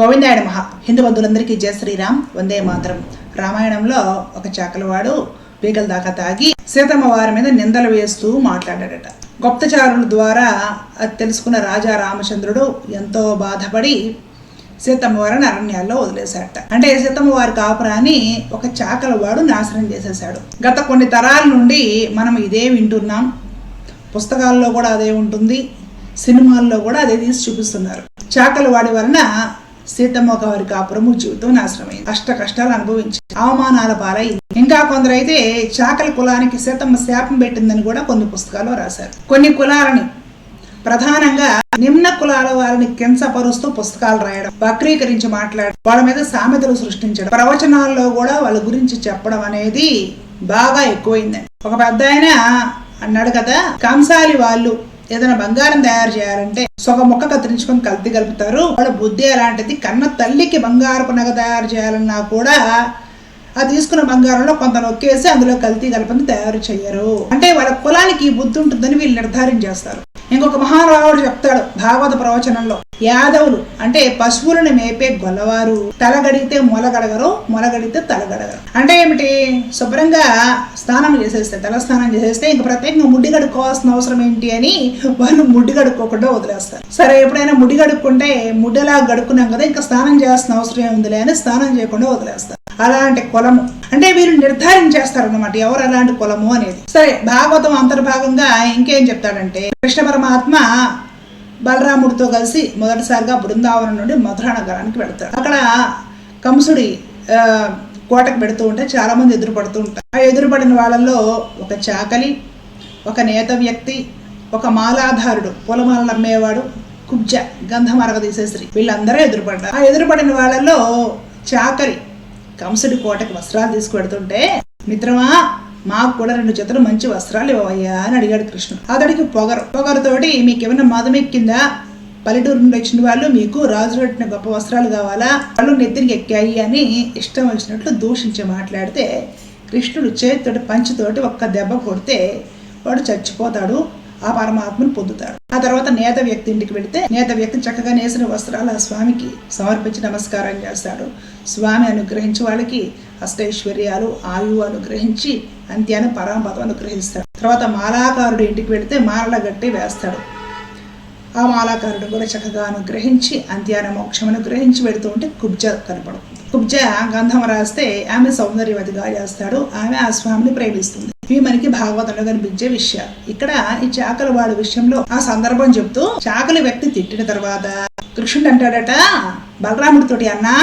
గోవిందాయ మహా హిందూ బంధువులందరికీ జయ శ్రీరామ్. వందే మాత్రం. రామాయణంలో ఒక చాకలవాడు పీకల దాకా తాగి సీతమ్మ వారి మీద నిందలు వేస్తూ మాట్లాడాడట. గుప్తచారుల ద్వారా అది తెలుసుకున్న రాజా రామచంద్రుడు ఎంతో బాధపడి సీతమ్మ వారిని అరణ్యాల్లో వదిలేశాడట అంటే సీతమ్మ వారి కాపురాన్ని ఒక చాకలవాడు నాశనం చేసేశాడు. గత కొన్ని తరాల నుండి మనం ఇదే వింటున్నాం. పుస్తకాల్లో కూడా అదే ఉంటుంది. సినిమాల్లో కూడా అదే తీసి చూపిస్తున్నారు. చాకలవాడి వలన సీతమ్మ వారి కాపురము జీవితం నాశనమైంది. అష్ట కష్టాలు అనుభవించి అవమానాల పాలైంది. ఇంకా కొందరైతే చాకలి కులానికి సీతమ్మ శాపం పెట్టిందని కూడా కొన్ని పుస్తకాలు రాశారు. కొన్ని కులాలని ప్రధానంగా నిమ్న కులాల వారిని కించపరుస్తూ పుస్తకాలు రాయడం వక్రీకరించి మాట్లాడడం వాళ్ళ మీద సామెతలు సృష్టించడం ప్రవచనాల్లో కూడా వాళ్ళ గురించి చెప్పడం అనేది బాగా ఎక్కువైందండి. ఒక పెద్ద ఆయన అన్నాడు కదా కంసాలి వాళ్ళు ఏదైనా బంగారం తయారు చేయాలంటే సొగ మొక్క కత్తిరించుకొని కల్తీ కలుపుతారు. వాళ్ళ బుద్ధి అలాంటిది కన్న తల్లికి బంగారపు నగ తయారు చేయాలన్నా కూడా ఆ తీసుకున్న బంగారంలో కొంత నొక్కేసి అందులో కల్తీ కలపని తయారు చేయరు. అంటే వాళ్ళ కులానికి బుద్ధి ఉంటుందని వీళ్ళు నిర్ధారించేస్తారు ఇంకొక మహారావుడు చెప్తాడు భాగవత ప్రవచనంలో. యాదవులు అంటే పశువులను మేపే గొల్లవారు. తలగడిగితే మొలగడగరు మొలగడిగితే తలగడగరు అంటే ఏమిటి? శుభ్రంగా స్నానం చేసేస్తే తల స్నానం చేసేస్తే ఇంక ప్రత్యేకంగా ముడ్డి కడుక్కోవాల్సిన అవసరం ఏంటి అని వాళ్ళు ముడ్డి కడుక్కోకుండా వదిలేస్తారు. సరే ఎప్పుడైనా ముడ్డి కడుక్కుంటే ముడ్డలా గడుక్కున్నాం కదా ఇంకా స్నానం చేయాల్సిన అవసరం ఏముందిలే అని స్నానం చేయకుండా వదిలేస్తారు. అలాంటి కులము. అంటే వీరు నిర్ధారించేస్తారు అనమాట ఎవరు అలాంటి కులము అనేది. సరే భాగవతం అంతర్భాగంగా ఇంకేం చెప్తాడంటే కృష్ణ పరమాత్మ బలరాముడితో కలిసి మొదటిసారిగా బృందావనం నుండి మధురా నగరానికి వెళ్తాడు అక్కడ కంసుడి కోటకు పెడుతూ ఉంటే చాలా మంది ఎదురుపడుతూ ఉంటారు. ఆ ఎదురుపడిన వాళ్ళల్లో ఒక చాకలి ఒక నేత వ్యక్తి ఒక మాలాధారుడు పొలమాలను అమ్మేవాడు కుబ్జ గంధమరగ తీసేసి వీళ్ళందరూ ఎదురుపడ్డారు. ఆ ఎదురుపడిన వాళ్ళల్లో చాకలి కంసుడి కోటకి వస్త్రాలు తీసుకువెడుతుంటే మిత్రమా మాకు కూడా రెండు జతలు మంచి వస్త్రాలు ఇవ్వయ్యా అని అడిగాడు కృష్ణుడు. అతడికి పొగరు. పొగరుతోటి మీకు ఏమైనా మదమెక్కిందా? పల్లెటూరు నుండి వచ్చిన వాళ్ళు మీకు రాజు కట్టిన గొప్ప వస్త్రాలు కావాలా? వాళ్ళు నెత్తిరికి ఎక్కాయి అని ఇష్టం వచ్చినట్లు దూషించి మాట్లాడితే కృష్ణుడు చేతితోటి పంచుతోటి ఒక్క దెబ్బ కొడితే వాడు చచ్చిపోతాడు. ఆ పరమాత్మను పొందుతాడు. ఆ తర్వాత నేత వ్యక్తి ఇంటికి వెళితే నేత వ్యక్తి చక్కగా నేసిన వస్త్రాలు ఆ స్వామికి సమర్పించి నమస్కారం చేస్తాడు. స్వామి అనుగ్రహించి వాళ్ళకి అష్టైశ్వర్యాలు ఆయువు అనుగ్రహించి అంత్యాన పరమపదం అనుగ్రహిస్తాడు. తర్వాత మాలాకారుడు ఇంటికి వెళితే మాలల గట్టి వేస్తాడు. ఆ మాలాకారుడు కూడా చక్కగా అనుగ్రహించి అంత్యాన మోక్షం అనుగ్రహించి వెళుతూ ఉంటే కుబ్జ కనపడుతుంది. కుబ్జ గంధం రాస్తే ఆమె సౌందర్యవతిగా చేస్తాడు. ఆమె ఆ స్వామిని ప్రేమిస్తుంది. ఇవి మనకి భాగవతంలో కనిపించే విషయాలు. ఇక్కడ ఈ చాకలి వాడి విషయంలో ఆ సందర్భం చెప్తూ చాకలి వ్యక్తి తిట్టిన తర్వాత కృష్ణుడు అంటాడట బలరాముడితోటి అన్నా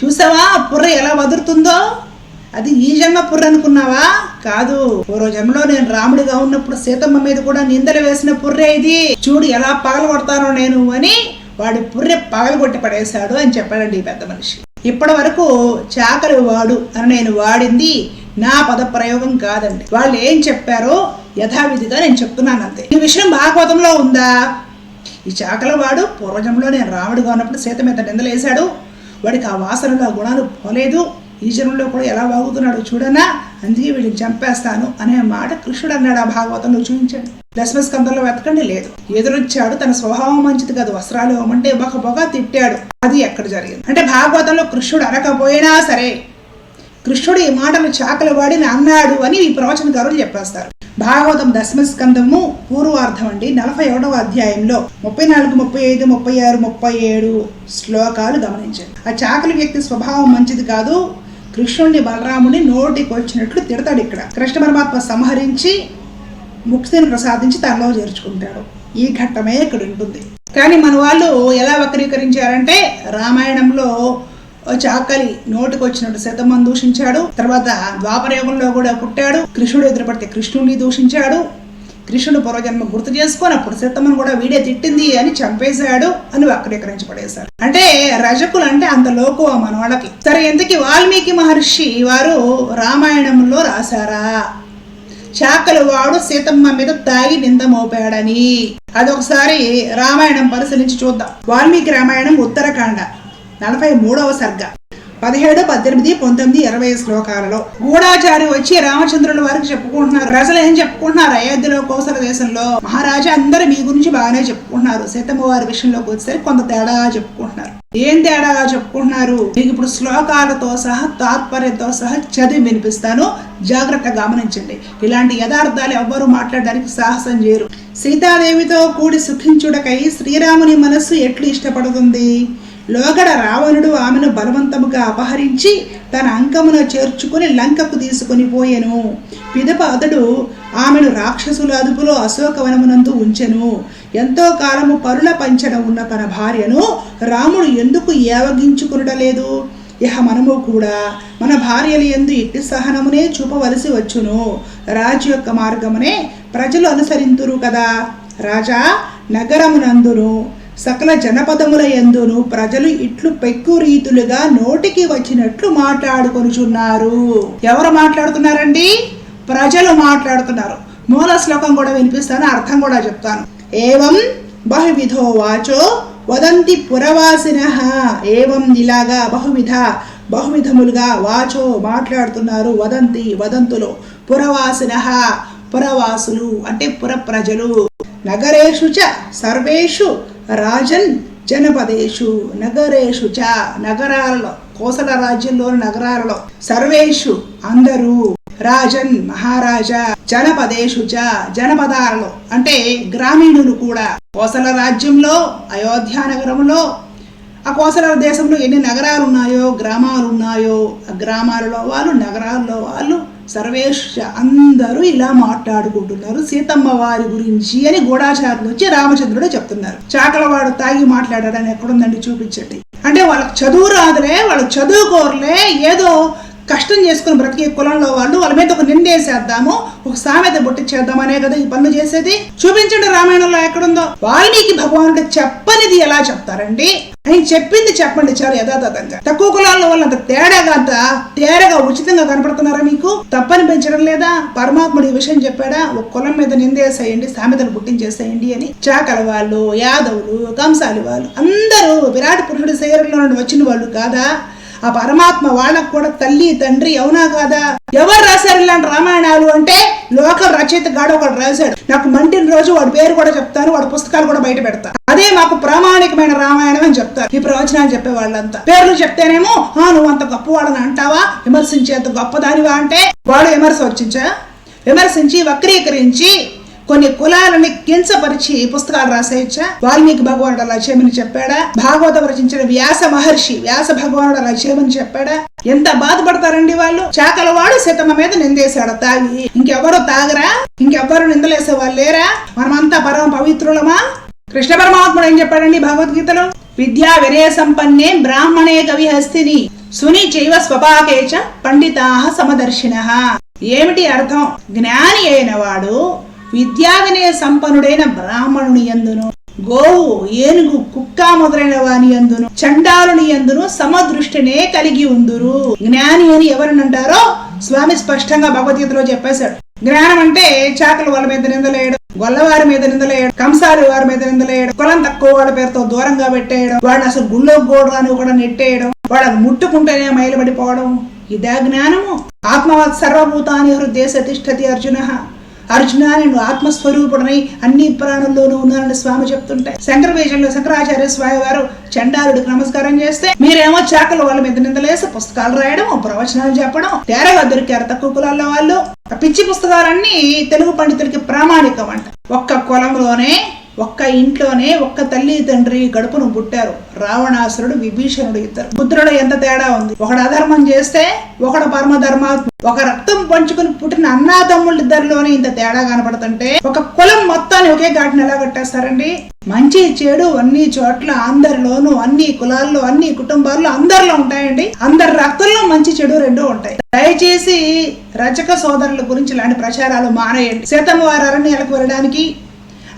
చూసావా పుర్ర ఎలా వదురుతుందో? అది ఈ జన్మ పుర్ర అనుకున్నావా? కాదు పూర్వ జన్మలో నేను రాముడిగా ఉన్నప్పుడు సీతమ్మ మీద కూడా నిందలు వేసిన పుర్రే ఇది. చూడు ఎలా పగల కొడతానో నేను అని వాడి పుర్రె పగలు కొట్టి పడేశాడు అని చెప్పాడండి ఈ పెద్ద మనిషి. ఇప్పటి వరకు చాకలి వాడు అని నేను వాడింది నా పద ప్రయోగం కాదండి. వాళ్ళు ఏం చెప్పారో యథావిధిగా నేను చెప్తున్నాను అంతే. ఈ విషయం భాగవతంలో ఉందా? ఈ చాకలవాడు పూర్వజంలో నేను రాముడిగా ఉన్నప్పుడు సీత మీద నిందలేశాడు. వాడికి ఆ వాసనలో ఆ గుణాలు పోలేదు. ఈ జన్మలో కూడా ఎలా వాగుతున్నాడు చూడనా? అందుకే వీడిని చంపేస్తాను అనే మాట కృష్ణుడు అన్నాడు ఆ భాగవతంలో చూపించాడు. దశమ స్కందంలో వెతకండి లేదు. ఎదురొచ్చాడు తన స్వభావం మంచిది కాదు. వస్త్రాలు ఇవ్వమంటే బొక బొక తిట్టాడు. అది ఎక్కడ జరిగింది? అంటే భాగవతంలో కృష్ణుడు అనకపోయినా సరే కృష్ణుడు ఈ మాటలు చాకలి వాడిని అన్నాడు అని ఈ ప్రవచనకారులు చెప్పేస్తారు. భాగవతం దశమస్కందము పూర్వార్థం అండి. నలభై ఒకటవ అధ్యాయంలో ముప్పై నాలుగు ముప్పై ఐదు ముప్పై ఆరు ముప్పై ఏడు శ్లోకాలు గమనించండి. ఆ చాకలి వ్యక్తి స్వభావం మంచిది కాదు. కృష్ణుడిని బలరాముని నోటికి వచ్చినట్లు తిడతాడు ఇక్కడ. కృష్ణ పరమాత్మ సంహరించి ముక్తిని ప్రసాదించి తనలో చేర్చుకుంటాడు. ఈ ఘట్టమే ఇక్కడ ఉంటుంది. కానీ మన వాళ్ళు ఎలా వక్రీకరించారంటే రామాయణంలో చాకలి నోటికి వచ్చినట్టు శతమని దూషించాడు. తర్వాత ద్వాపరయుగంలో కూడా పుట్టాడు. కృష్ణుడు ఎదురుపడితే కృష్ణుడిని దూషించాడు. కృష్ణుడు పూర్వజన్మ గుర్తు చేసుకొని అప్పుడు సీతమ్మను కూడా వీడే తిట్టింది అని చంపేశాడు అని వక్రీకరించి పడేశారు అంటే రజకులు అంటే అంత లోకువ మన వాళ్ళకి సరే ఎందుకు వాల్మీకి మహర్షి వారు రామాయణంలో రాశారా? చాకలు వాడు సీతమ్మ మీద తాగి నింద మోపాడని. అదొకసారి రామాయణం పరిశీలించి చూద్దాం. వాల్మీకి రామాయణం ఉత్తరాఖండ. నలభై మూడవ సర్గ. పదిహేడు పద్దెనిమిది పంతొమ్మిది ఇరవై శ్లోకాలలో గూఢాచారి వచ్చి రామచంద్రుల వారికి చెప్పుకుంటున్నారు. ప్రజలు ఏం చెప్పుకుంటున్నారు? అయోధ్యలో కోసల దేశంలో మహారాజా అందరూ మీ గురించి బాగానే చెప్పుకుంటున్నారు. సీతమ్మ వారి విషయంలోకి వచ్చేసరికి కొంత తేడా చెప్పుకుంటున్నారు. ఏం తేడాగా చెప్పుకుంటున్నారు? మీకు ఇప్పుడు శ్లోకాలతో సహా తాత్పర్యంతో సహా చదివి వినిపిస్తాను. జాగ్రత్తగా గమనించండి. ఇలాంటి యథార్థాలు ఎవ్వరూ మాట్లాడడానికి సాహసం చేయరు. సీతాదేవితో కూడి సుఖించుడకై శ్రీరాముని మనస్సు ఎట్లు ఇష్టపడుతుంది? లోగడ రావణుడు ఆమెను బలవంతముగా అపహరించి తన అంకమున చేర్చుకుని లంకకు తీసుకుని పోయెను. పిదప అతడు ఆమెను రాక్షసుల అదుపులో అశోకవనమునందు ఉంచెను. ఎంతో కాలము పరుల పంచన ఉన్న తన భార్యను రాముడు ఎందుకు ఏవగించుకునడలేదు ఇహ మనము కూడా మన భార్యలు ఎందు ఇట్టి సహనమునే చూపవలసి వచ్చును. రాజు యొక్క మార్గమునే ప్రజలు అనుసరింతురు కదా? రాజా నగరమునందును. సకల జనపదముల ఎందును ప్రజలు ఇట్లు పెక్కు రీతులుగా నోటికి వచ్చినట్లు మాట్లాడుకొనుచున్నారు. ఎవరు మాట్లాడుతున్నారండి? ప్రజలు మాట్లాడుతున్నారు. మూల శ్లోకం కూడా వినిపిస్తాను అర్థం కూడా చెప్తాను. ఏవం బహువిధో వాచో వదంతి పురవాసిన. ఏవం ఇలాగా బహువిధ బహువిధములుగా వాచో మాట్లాడుతున్నారు వదంతి వదంతులు. పురవాసిన పురవాసులు అంటే పుర ప్రజలు నగరేషు చ సర్వేషు రాజన్ జనపదేషు నగరేషు చ నగరాలలో కోసల రాజ్యంలోని నగరాలలో సర్వేషు అందరూ రాజన్ మహారాజా జనపదేషు చ జనపదాలలో. అంటే గ్రామీణులు కూడా కోసల రాజ్యంలో అయోధ్య నగరంలో ఆ కోసల దేశంలో ఎన్ని నగరాలు ఉన్నాయో గ్రామాలు ఉన్నాయో ఆ గ్రామాలలో వాళ్ళు నగరాల్లో వాళ్ళు సర్వేష్ అందరూ ఇలా మాట్లాడుకుంటున్నారు. సీతమ్మ వారి గురించి అని గూఢాచారులు వచ్చి రామచంద్రుడు చెప్తున్నారు. చాకలవాడు తాగి మాట్లాడాడని ఎక్కడుందండి చూపించండి. అంటే వాళ్ళకి చదువు రాదులే వాళ్ళు చదువుకోరులే ఏదో కష్టం చేసుకుని బ్రతికే కులంలో వాళ్ళు వాళ్ళ మీద ఒక నిందేసేద్దాము ఒక సామెత బొట్టిచ్చేద్దామనే కదా ఈ పనులు చేసేది. చూపించండి రామాయణంలో ఎక్కడుందో. వాల్మీకి భగవానుడు చెప్పనిది ఎలా చెప్తారండి? ఆయన చెప్పింది చెప్పండి చాలా యథాతథంగా. తక్కువ కులాల వల్ల అంత తేడాగా అంత తేడాగా ఉచితంగా కనపడుతున్నారా మీకు? తప్పని పెంచడం లేదా? పరమాత్ముడు ఈ విషయం చెప్పాడా? ఒక కులం మీద నిందేసేయండి సామెతలు పుట్టించేసేయండి అని చాకల వాళ్ళు యాదవులు కంసాలి వాళ్ళు అందరూ విరాట్ పురుషుడి శరీరంలో నుండి వచ్చిన వాళ్ళు కాదా? ఆ పరమాత్మ వాళ్ళకు కూడా తల్లి తండ్రి అవునా కాదా? ఎవరు రాశారు ఇలాంటి రామాయణాలు అంటే లోకల్ రచయిత గాడు ఒకడు రాశాడు. నాకు మంటిన రోజు వాడి పేరు కూడా చెప్తాను వాడి పుస్తకాలు కూడా బయట పెడతా. అదే మాకు ప్రామాణికమైన రామాయణం అని చెప్తారు. ఈ ప్రవచనాలు చెప్పే వాళ్ళంతా. పేర్లు చెప్తేనేమో ఆ నువ్వు అంత గొప్పవాడని అంటావా? విమర్శించేంత గొప్పదానివా? అంటే వాడు విమర్శ వచ్చించా విమర్శించి వక్రీకరించి కొన్ని కులాలని కించపరిచి పుస్తకాలు రాసేయచ్చా? వాల్మీకి భగవానుడు అలా చేయమని చెప్పాడా? భాగవతం రచించిన వ్యాస మహర్షి వ్యాస భగవానుడు అలా చేయమని చెప్పాడా? ఎంత బాధపడతారండి వాళ్ళు? చాకల వాడు సీతమ్మ మీద నిందేశాడు తాగి. ఇంకెవరు తాగరా? ఇంకెవ్వరు నిందలేసే వాళ్ళు లేరా? మనమంతా పరమ పవిత్రులమా? కృష్ణ పరమాత్ముడు ఏం చెప్పాడండి భగవద్గీతలో? విద్యా వినయ సంపన్నే బ్రాహ్మణే కవి హస్తిని సుని చైవ స్వపాకేచ పండితా సమదర్శిన. ఏమిటి అర్థం? జ్ఞాని అయిన వాడు విద్యా వినయ సంపన్నుడైన బ్రాహ్మణుని ఎందును గోవు ఏనుగు కుక్క మొదలైన వాని ఎందును చండాలుని ఎందును సమదృష్టినే కలిగి ఉందురు. జ్ఞాని అని ఎవరినంటారో? స్వామి స్పష్టంగా భగవద్గీతలో చెప్పేశాడు. జ్ఞానం అంటే చాకలు వాళ్ళ మీద నిందలేయడం. గొల్లవారి మీద నిందలేయడం కంసారి వారి మీద నిందలేయడం కులం తక్కువ వాళ్ళ పేరుతో దూరంగా పెట్టేయడం వాడిని అసలు గుళ్ళో గోడరాని కూడా నెట్టేయడం వాళ్ళని ముట్టుకుంటేనే మైలబడిపోవడం ఇదే జ్ఞానము. ఆత్మవత్ సర్వభూతాని హృదయ తిష్టతి అర్జున. అర్జున నేను ఆత్మస్వరూపుడనై అన్ని ప్రాణుల్లోనూ ఉన్నానని స్వామి చెప్తుంటే శంకర వేషంలో శంకరాచార్య స్వామి వారు చండాలుడికి నమస్కారం చేస్తే మీరేమో చాకలు వాళ్ళ మీద నిందలేసి పుస్తకాలు రాయడం ప్రవచనాలు చెప్పడం తేరగా దొరికారు తక్కువ కులాల్లో వాళ్ళు. పిచ్చి పుస్తకాలన్నీ తెలుగు పండితులకి ప్రామాణికం అంట ఒక్క కులంలోనే ఒక్క ఇంట్లోనే ఒక్క తల్లి తండ్రి గడుపును పుట్టారు. రావణాసురుడు విభీషణుడు ఇద్దరు. బుద్ధుడు ఎంత తేడా ఉంది? ఒకడు అధర్మం చేస్తే ఒకడు పరమధర్మాత్మ. ఒక రక్తం పంచుకుని పుట్టిన అన్నాదమ్ముళ్ళ ఇద్దరిలోనే ఇంత తేడా కనపడుతుంటే ఒక కులం మొత్తాన్ని ఒకే ఘాటిని ఎలా కట్టేస్తారండి? మంచి చెడు అన్ని చోట్ల అందరిలోనూ అన్ని కులాల్లో అన్ని కుటుంబాల్లో అందరిలో ఉంటాయండి. అందరి రక్తంలో మంచి చెడు రెండూ ఉంటాయి. దయచేసి రచక సోదరుల గురించి ఇలాంటి ప్రచారాలు మానేయండి. సీతమ్మ వారు అరణ్యాలకు వెళ్ళడానికి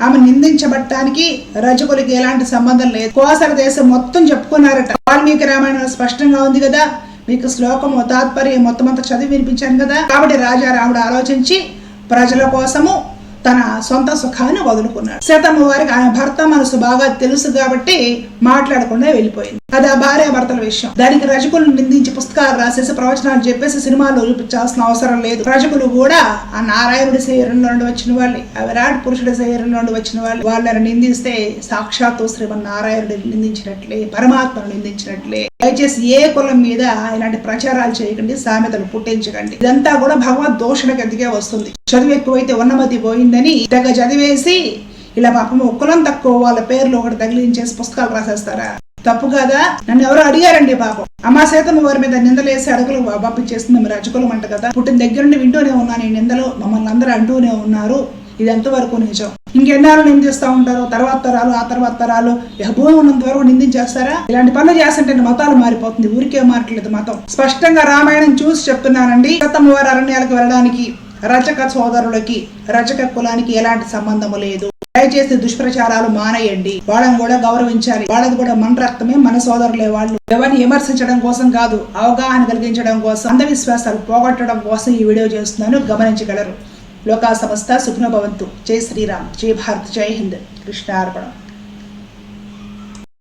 ఆమె నిందించబట్టానికి రజకులకి ఎలాంటి సంబంధం లేదు. కోసల దేశం మొత్తం చెప్పుకున్నారట. వాల్మీకి రామాయణం స్పష్టంగా ఉంది కదా మీకు శ్లోకము తాత్పర్యం మొత్తం అంతా చదివి వినిపించాను కదా. కాబట్టి రాజా రాముడు ఆలోచించి ప్రజల కోసము తన సొంత సుఖాన్ని వదులుకున్నాడు. సీతమ్మ వారికి ఆయన భర్త మనసు బాగా తెలుసు కాబట్టి మాట్లాడకుండా వెళ్ళిపోయింది. అది ఆ భార్య భర్తల విషయం. దానికి రజకులను నిందించి పుస్తకాలు రాసేసి ప్రవచనాలు చెప్పేసి సినిమాలు చూపించాల్సిన అవసరం లేదు. రజకులు కూడా ఆ నారాయణుడి శరీరంలో నుండి వచ్చిన వాళ్ళే. ఆ విరాట్ పురుషుడి శరీరంలో నుండి వచ్చిన వాళ్ళు. వాళ్ళని నిందిస్తే సాక్షాత్తు శ్రీమన్నారాయణుడు నిందించినట్లే పరమాత్మను నిందించినట్లే. దయచేసి ఏ కులం మీద ఇలాంటి ప్రచారాలు చేయకండి సామెతలు పుట్టించకండి. ఇదంతా కూడా భగవద్ దోషణకి కిందకే వస్తుంది. చదువు ఎక్కువైతే ఉన్నమతి పోయిందని తెగ చదివేసి ఇలా పాపం కులం తక్కువ వాళ్ళ పేర్లు ఒకటి తగిలించేసి పుస్తకాలు రాసేస్తారా? తప్పు కదా? నన్ను ఎవరు అడిగారండి పాపం. అమ్మా సీతమ్మ వారి మీద నిందలేసి అడుగులు పంపించేస్తుంది మీరు రజకులం అంట కదా. పుట్టిన దగ్గర నుండి వింటూనే ఉన్నాను ఈ నిందలు. మమ్మల్ని అందరూ అంటూనే ఉన్నారు. ఇది ఎంతవరకు నిజం? ఇంకెన్నాళ్ళు నిందిస్తూ ఉంటారు? తర్వాత తరాలు ఆ తర్వాత తరాలు? భూమి ఉన్నంత వరకు నిందించేస్తారా? ఇలాంటి పనులు చేస్తుంటే మతాలు మారిపోతుంది. ఊరికే మారట్లేదు మతం. స్పష్టంగా రామాయణం చూసి చెప్తున్నానండి. సీతమ్మ వారి అరణ్యాలకు వెళ్ళడానికి రచక సోదరులకి రచక కులానికి ఎలాంటి సంబంధము లేదు. దయచేసి దుష్ప్రచారాలు మానేయండి. వాళ్ళని కూడా గౌరవించాలి. వాళ్ళది కూడా మన రక్తమే మన సోదరులే వాళ్ళు. ఎవరిని విమర్శించడం కోసం కాదు అవగాహన కలిగించడం కోసం అంధవిశ్వాసాలు పోగొట్టడం కోసం ఈ వీడియో చేస్తున్నాను. గమనించగలరు. లోకా సంస్థ సుఖ్నభవంతు జై శ్రీరామ్. జై భారత్. జై హింద్. కృష్ణార్పణం.